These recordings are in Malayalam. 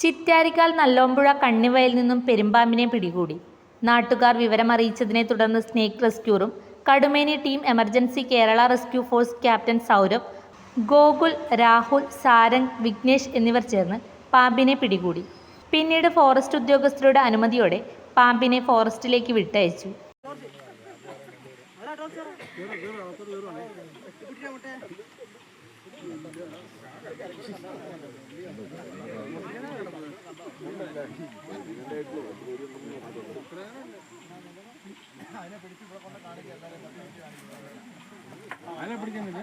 ചിറ്റാരിക്കാൽ നല്ലോമ്പുഴ കണ്ണിവയൽ നിന്നും പെരുമ്പാമ്പിനെ പിടികൂടി. നാട്ടുകാർ വിവരമറിയിച്ചതിനെ തുടർന്ന് snake റെസ്ക്യൂറും Kadumeni team emergency Kerala rescue force captain Saurabh Gokul Rahul Sarang Vignesh എന്നിവർ ചേർന്ന് പാമ്പിനെ പിടികൂടി. പിന്നീട് ഫോറസ്റ്റ് ഉദ്യോഗസ്ഥരുടെ അനുമതിയോടെ പാമ്പിനെ ഫോറസ്റ്റിലേക്ക് വിട്ടയച്ചു. അതിനെ പിടിക്കുന്നില്ല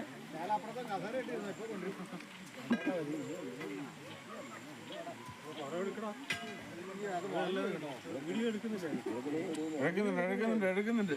എടുക്കുന്നുണ്ട് എടുക്കുന്നുണ്ട് എടുക്കുന്നുണ്ട്.